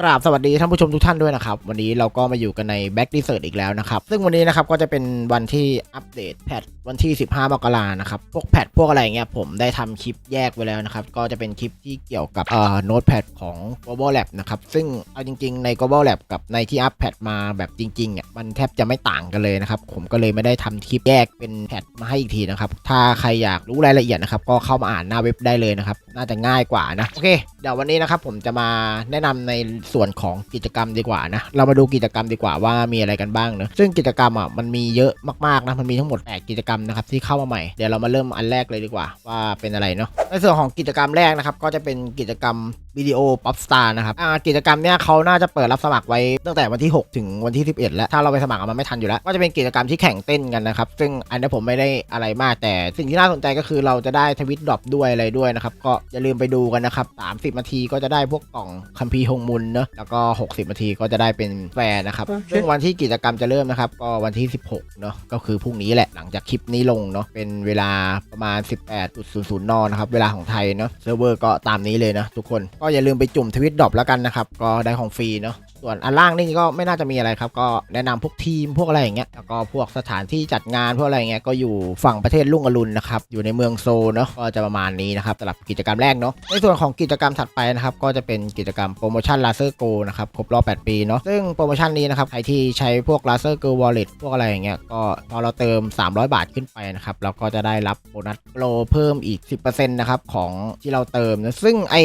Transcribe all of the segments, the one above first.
กราบสวัสดีท่านผู้ชมทุกท่านด้วยนะครับ วันนี้เราก็มาอยู่กันใน Back d e s e r t อีกแล้วนะครับ ซึ่งวันนี้นะครับก็จะเป็นวันที่อัปเดตแพทวันที่ 15 มกรานะครับ พวกแพทพวกอะไรเงี้ยผมได้ทำคลิปแยกไว้แล้วนะครับ ก็จะเป็นคลิปที่เกี่ยวกับเอ่อโน้ตแพดของ Global Lab นะครับ ซึ่งเอาจริง ๆ ใน Global Lab กับในที่อัปแพดมาแบบจริงๆเนี่ยมันแทบจะไม่ต่างกันเลยนะครับ ผมก็เลยไม่ได้ทำคลิปแยกเป็นแพทมาให้อีกทีนะครับ ถ้าใครอยากรู้รายละเอียดนะครับก็เข้ามาอ่านหน้าเว็บได้เลยนะครับน่าจะง่ายกว่านะ โอเค เดี๋ยววันนี้นะครับผมจะมาแนะนำในส่วนของกิจกรรมดีกว่านะ เรามาดูกิจกรรมดีกว่าว่ามีอะไรกันบ้างเนอะซึ่งกิจกรรมอะมันมีเยอะมากๆนะ มันมีทั้งหมด8กิจกรรมนะครับที่เข้ามาใหม่ เดี๋ยวเรามาเริ่มอันแรกเลยดีกว่าว่าเป็นอะไรเนาะ ในส่วนของกิจกรรมแรกนะครับก็จะเป็นกิจกรรมวิดีโอป๊อปสตาร์นะครับอ่ากิจกรรมเนี้ยเขาน่าจะเปิดรับสมัครไว้ตั้งแต่วันที่ 6 ถึงวันที่ 11 แล้ว ถ้าเราไปสมัครอะมันไม่ทันอยู่แล้ว ก็จะเป็นกิจกรรมที่แข่งเต้นกันนะครับ ซึ่งอันนี้ผมไม่ได้อะไรมาก แต่สิ่งที่น่าสนใจก็คือเราจะได้ทวิตดรอปด้วยอะไรด้วยนะครับ ก็อย่าลืมไปดูกันนะครับ 30 นาทีก็จะได้พวกกล่องคัมภีร์ฮงมุนเนอะแล้วก็ 60 นาทีก็จะได้เป็นแฟร์นะครับ ซึ่งวันที่กิจกรรมจะเริ่มนะครับก็วันที่ 16 เนอะก็คือพรุ่งนี้แหละหลังจากคลิปนี้ลงเนาะเป็นเวลาประมาณ 18.00นนะครับเวลาของไทยเนาะเซิร์ฟเวอร์ก็ตามนี้เลยนะทุกคนก็อย่าลืมไปจุ่มทวิตดรอปแล้วกันนะครับ ก็ได้ของฟรีเนาะ ส่วนอันล่างนี่ก็ไม่น่าจะมีอะไรครับ ก็แนะนำพวกทีมพวกอะไรอย่างเงี้ยแล้วก็พวกสถานที่จัดงานพวกอะไรอย่างเงี้ยก็อยู่ฝั่งประเทศลุ่งอรุณนะครับอยู่ในเมืองโซลเนาะก็จะประมาณนี้นะครับสำหรับกิจกรรมแรกเนาะในส่วนของกิจกรรมถัดไปนะครับก็จะเป็นกิจกรรมโปรโมชั่นลาเซอร์โกนะครับครบรอบ8ปีเนาะซึ่งโปรโมชั่นนี้นะครับใครที่ใช้พวกลาเซอร์โกวอลเล็ตพวกอะไรอย่างเงี้ยก็พอเราเติม 300 บาทขึ้นไปนะครับเราก็จะได้รับโบนัสโปรเพิ่มอีก 10%นะครับของที่เราเติมนะซึ่งไอ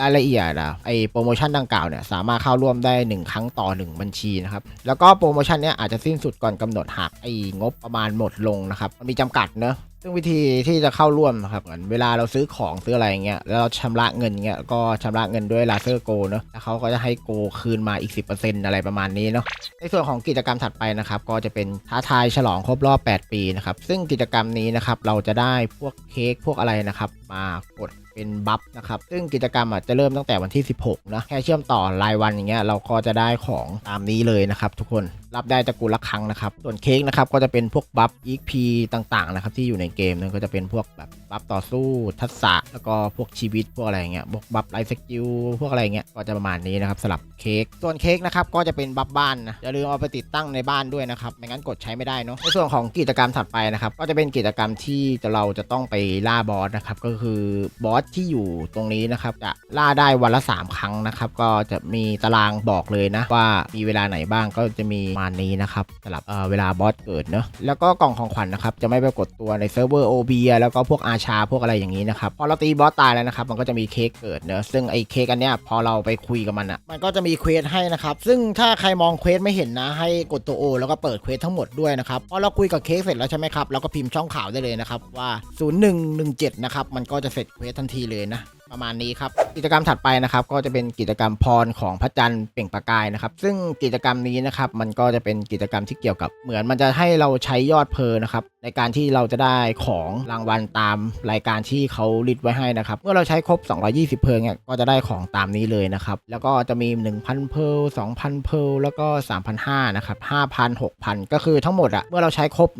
รายละเอียดอะไอโปรโมชั่นดังกล่าวเนี่ยสามารถเข้าร่วมได้1 ครั้งต่อ 1 บัญชีนะครับ แล้วก็โปรโมชั่นเนี้ยอาจจะสิ้นสุดก่อนกำหนดหากไอ้งบประมาณหมดลงนะครับมันมีจำกัดเนอะ ซึ่งวิธีที่จะเข้าร่วมนะครับเหมือนเวลาเราซื้อของซื้ออะไรอย่างเงี้ยแล้วเราชำระเงินเงี้ยก็ชำระเงินด้วยลาเซอร์โกเนาะแล้วเขาก็จะให้โกคืนมาอีก 10%อะไรประมาณนี้เนาะในส่วนของกิจกรรมถัดไปนะครับก็จะเป็นท้าทายฉลองครบรอบ 8 ปีนะครับซึ่งกิจกรรมนี้นะครับเราจะได้พวกเค้กพวกอะไรนะครับมากดเป็นบัฟนะครับซึ่งกิจกรรมอะจะเริ่มตั้งแต่วันที่ 16นะแค่เชื่อมต่อรายวันอย่างเงี้ยเราก็จะได้ของตามนี้เลยนะครับทุกคนรับได้ตะกูลละครั้งนะครับส่วนเค้กนะครับก็จะเป็นพวกบัฟ EXP ต่างๆนะครับที่อยู่ในเกมนะก็จะเป็นพวกแบบบัฟต่อสู้ทักษะแล้วก็พวกชีวิตพวกอะไรเงี้ยพวกบัฟไลฟ์สกิลพวกอะไรเงี้ยก็จะประมาณนี้นะครับสำหรับเค้กส่วนเค้กนะครับก็จะเป็นบัฟบ้านนะอย่าลืมเอาไปติดตั้งในบ้านด้วยนะครับไม่งั้นกดใช้ไม่ได้เนาะในส่วนของกิจกรรมถัดไปนะครับก็จะเป็นกิจกรรมที่เราจะต้องไปล่าบอสนะครับก็คือบอสที่อยู่ตรงนี้นะครับจะล่าได้วันละ 3 ครั้งนะครับก็จะมีตารางบอกเลยนะว่ามีเวลาไหนบ้างก็จะมีประมาณนี้นะครับสำหรับเอ่อเวลาบอสเกิดเนาะแล้วก็กล่องของขวัญนะครับจะไม่ปรากฏตัวในเซร์ฟเวอร์โอเบียแล้วก็พวกอาชาพวกอะไรอย่างนี้นะครับ พอเราตีบอสตายแล้วนะครับ มันก็จะมีเค้กเกิดเนอะซึ่งไอ้เค้กอันเนี้ยพอเราไปคุยกับมันอะ่ะ มันก็จะมีเควสให้นะครับ ซึ่งถ้าใครมองเควสไม่เห็นนะ ให้กดตัวโอแล้วก็เปิดเควสทั้งหมดด้วยนะครับ พอเราคุยกับเค้กเสร็จแล้วใช่ไหมครับ เราก็พิมพ์ช่องข่าวได้เลยนะครับว่า 0117 นะครับ มันก็จะเสร็จเควสทันทีเลยนะ ประมาณนี้ครับกิจกรรมถัดไปนะครับ ก็จะเป็นกิจกรรมพรของพระจันทร์เปล่งประกายนะครับ ซึ่งกิจกรรมนี้นะครับมันก็จะเป็นกิจกรรมที่เกี่ยวกับ เหมือนมันจะให้เราใช้ยอดเพลนะครับในการที่เราจะได้ของรางวัลตามรายการที่เขาลิดไว้ให้นะครับเมื่อเราใช้ครบ 220 เพลิงเนี่ยก็จะได้ของตามนี้เลยนะครับแล้วก็จะมี 1,000 เพล2,000 เพลแล้วก็ 3,500นะครับ5,000 6,000 ก็คือทั้งหมดอะเมื่อเราใช้ครบ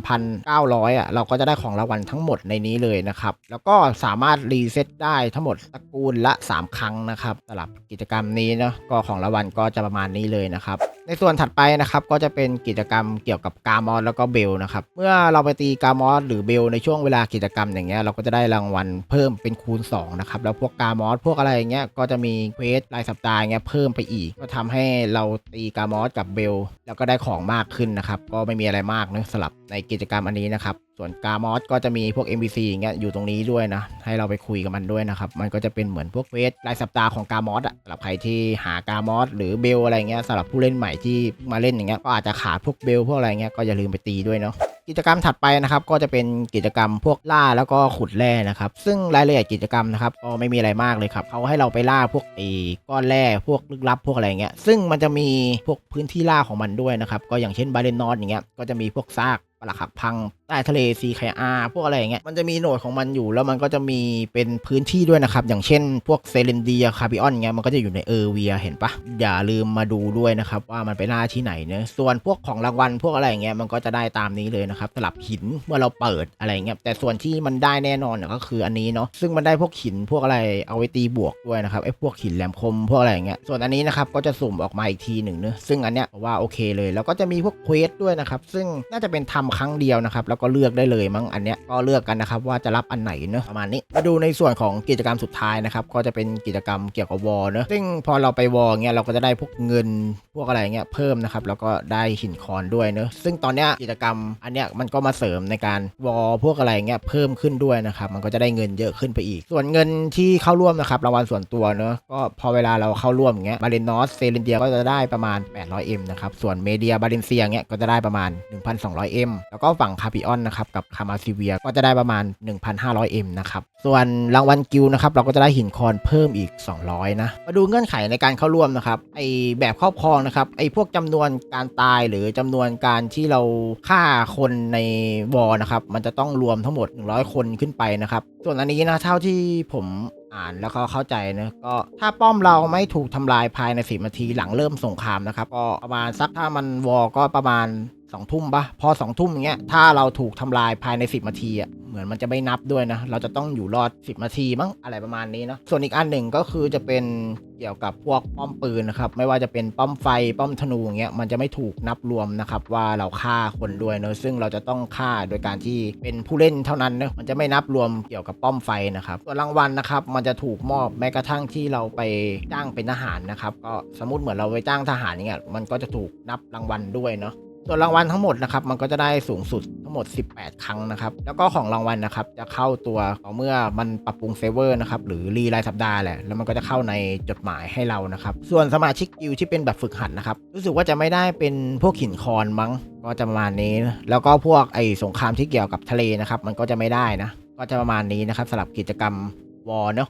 13,900อะเราก็จะได้ของรางวัลทั้งหมดในนี้เลยนะครับแล้วก็สามารถรีเซ็ตได้ทั้งหมดตระกูลละ 3 ครั้งนะครับสำหรับกิจกรรมนี้เนาะก็ของรางวัลก็จะประมาณนี้เลยนะครับในส่วนถัดไปนะครับก็จะเป็นกิจกรรมเกี่ยวกับกามอสแล้วก็เบลนะครับเมื่อเราไปตีกามอสหรือเบลในช่วงเวลากิจกรรมอย่างเงี้ยเราก็จะได้รางวัลเพิ่มเป็นคูณ2นะครับแล้วพวกกามอสพวกอะไรอย่างเงี้ยก็จะมีเควสรายสัปดาห์เงี้ยเพิ่มไปอีก ก็ทำให้เราตีกามอสกับเบล แล้วก็ได้ของมากขึ้นนะครับก็ไม่มีอะไรมากนะสำหรับในกิจกรรมอันนี้นะครับส่วนกามอสก็จะมีพวก NPC อย่างเงี้ยอยู่ตรงนี้ด้วยนะให้เราไปคุยกับมันด้วยนะครับมันก็จะเป็นเหมือนพวกเวทรายสัปดาห์ของกามอสอะสำหรับใครที่หากามอสหรือเบลอะไรเงี้ยสำหรับผู้เล่นใหม่ที่มาเล่นอย่างเงี้ยก็อาจจะขาดพวกเบลพวกอะไรเงี้ยก็อย่าลืมไปตีด้วยเนาะกิจกรรมถัดไปนะครับก็จะเป็นกิจกรรมพวกล่าแล้วก็ขุดแร่นะครับ ซึ่งรายละเอียดกิจกรรมนะครับก็ไม่มีอะไรมากเลยครับเขาให้เราไปล่าพวกไอ้ก้อนแร่พวกลึกลับพวกอะไรเงี้ยซึ่งมันจะมีพวกพื้นที่ล่าของมันด้วยนะครับก็อย่างเช่นบาเลนนอตอย่างเงี้ยก็จะมีพวกซาก ปลักหักพังใต้ทะเลซีไคอาพวกอะไรอย่างเงี้ยมันจะมีโหนดของมันอยู่ แล้วมันก็จะมีเป็นพื้นที่ด้วยนะครับ อย่างเช่น พวกเซเลนเดียคาบิออนเงี้ยมันก็จะอยู่ในเออร์เวียเห็นปะอย่าลืมมาดูด้วยนะครับ ว่ามันไปหน้าที่ไหนเนะส่วนพวกของรางวัลพวกอะไรอย่างเงี้ยมันก็จะได้ตามนี้เลยนะครับสลับหินเมื่อเราเปิดอะไรเงี้ยแต่ส่วนที่มันได้แน่นอนเนี่ยก็คืออันนี้เนาะซึ่งมันได้พวกหินพวกอะไรเอาไว้ตีบวกด้วยนะครับไอ้พวกหินแหลมคมพวกอะไรอย่างเงี้ยส่วนอันนี้นะครับก็จะสุ่มออกมาอีกทีหนึ่งเนะซึ่งอันเนี้ยว่าโอเคเลย แล้วก็จะมีพวกเควสด้วยนะครับซึ่งน่าจะเป็นทำครั้งเดียวนะครับแล้วก็เลือกได้เลยมั้งอันเนี้ยก็เลือกกันนะครับว่าจะรับอันไหนเนอะประมาณนี้มาดูในส่วนของกิจกรรมสุดท้ายนะครับก็จะเป็นกิจกรรมเกี่ยวกับวอลเนอะซึ่งพอเราไปวอลเงี้ยเราก็จะได้พวกเงินพวกอะไรเงี้ยเพิ่มนะครับแล้วก็ได้หินคอนด้วยเนอะซึ่งตอนเนี้ยกิจกรรมอันเนี้ยมันก็มาเสริมในการวอลพวกอะไรเงี้ยเพิ่มขึ้นด้วยนะครับมันก็จะได้เงินเยอะขึ้นไปอีก ส่วนเงินที่เข้าร่วมนะครับรางวัลส่วนตัวเนอะก็พอเวลาเราเข้าร่วมเงี้ยบาเลนนอสเซเลนเดียก็จะได้ประมาณ 800M นะครับส่วนเมเดียบาเลนเซียเงี้ยก็จะได้ประมาณ 1,200M แล้วก็ฝั่งคาปิออนนะครับกับคามาซิเวียก็จะได้ประมาณ 1,500M นะครับส่วนรางวัลกิลนะครับเราก็จะได้หินคอนเพิ่มอีก 200 นะ มาดูเงื่อนไขในการเข้าร่วมนะครับไอแบบครอบครองนะครับไอพวกจำนวนการตายหรือจำนวนการที่เราฆ่าคนในวอนะครับมันจะต้องรวมทั้งหมด 100 คนขึ้นไปนะครับส่วนอันนี้นะเท่าที่ผมอ่านแล้วก็เข้าใจนะก็ถ้าป้อมเราไม่ถูกทำลายภายในสินาทีหลังเริ่มสงครามนะครับก็ประมาณสักถ้ามันวอก็ประมาณ สองทุ่มปะพอสองทุ่มอย่างเงี้ยถ้าเราถูกทำลายภายใน 10นาทีอะเหมือนมันจะไม่นับด้วยนะ เราจะต้องอยู่รอด 10นาทีมั้งอะไรประมาณนี้เนอะส่วนอีกอันหนึ่งก็คือจะเป็นเกี่ยวกับพวกป้อมปืนนะครับไม่ว่าจะเป็นป้อมไฟป้อมธนูอย่างเงี้ยมันจะไม่ถูกนับรวมนะครับว่าเราฆ่าคนด้วยเนอะซึ่งเราจะต้องฆ่าโดยการที่เป็นผู้เล่นเท่านั้นเนอะมันจะไม่นับรวมเกี่ยวกับป้อมไฟนะครับส่วนรางวัลนะครับมันจะถูกมอบแม้กระทั่งที่เราไปจ้างเป็นทหารนะครับก็สมมติเหมือนเราไปจ้างทหารอย่างเงี้ยมันก็จะถูกนับรางวัลด้วยเนาะ ส่วนรางวัลทั้งหมดนะครับมันก็จะได้สูงสุดทั้งหมด 18 ครั้งนะครับแล้วก็ของรางวัลนะครับจะเข้าตัวต่อเมื่อมันปรับปรุงเซร์ฟเวอร์นะครับหรือรีรายสัปดาห์แหละแล้วมันก็จะเข้าในจดหมายให้เรานะครับส่วนสมาชิกกิลที่เป็นแบบฝึกหัดนะครับรู้สึกว่าจะไม่ได้เป็นพวกหินคอนมั้งก็จะประมาณนี้แล้วก็พวกไอ้สงครามที่เกี่ยวกับทะเลนะครับมันก็จะไม่ได้นะก็จะประมาณนี้นะครับสำหรับกิจกรรมวอลเนาะ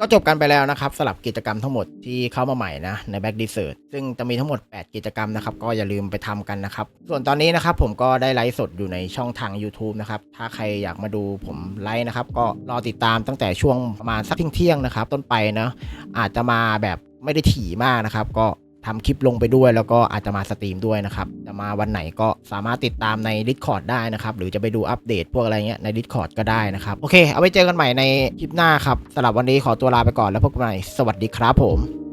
ก็จบกันไปแล้วนะครับสลับกิจกรรมทั้งหมดที่เข้ามาใหม่นะใน Back Desert ซึ่งจะมีทั้งหมด 8 กิจกรรมนะครับ ก็อย่าลืมไปทำกันนะครับ ส่วนตอนนี้นะครับผมก็ได้ไลฟ์สดอยู่ในช่องทาง YouTube นะครับ ถ้าใครอยากมาดูผมไลฟ์นะครับ ก็รอติดตามตั้งแต่ช่วงประมาณสักเที่ยงนะครับ ต้นไปนะอาจจะมาแบบไม่ได้ถี่มากนะครับ ก็ ทำคลิปลงไปด้วย แล้วก็อาจจะมาสตรีมด้วยนะครับจะมาวันไหนก็สามารถติดตามใน Discord ได้นะครับ หรือจะไปดูอัปเดตพวกอะไรเงี้ยใน Discord ก็ได้นะครับ โอเค เอาไว้เจอกันใหม่ในคลิปหน้าครับสำหรับวันนี้ขอตัวลาไปก่อนแล้วพบกันใหม่สวัสดีครับผม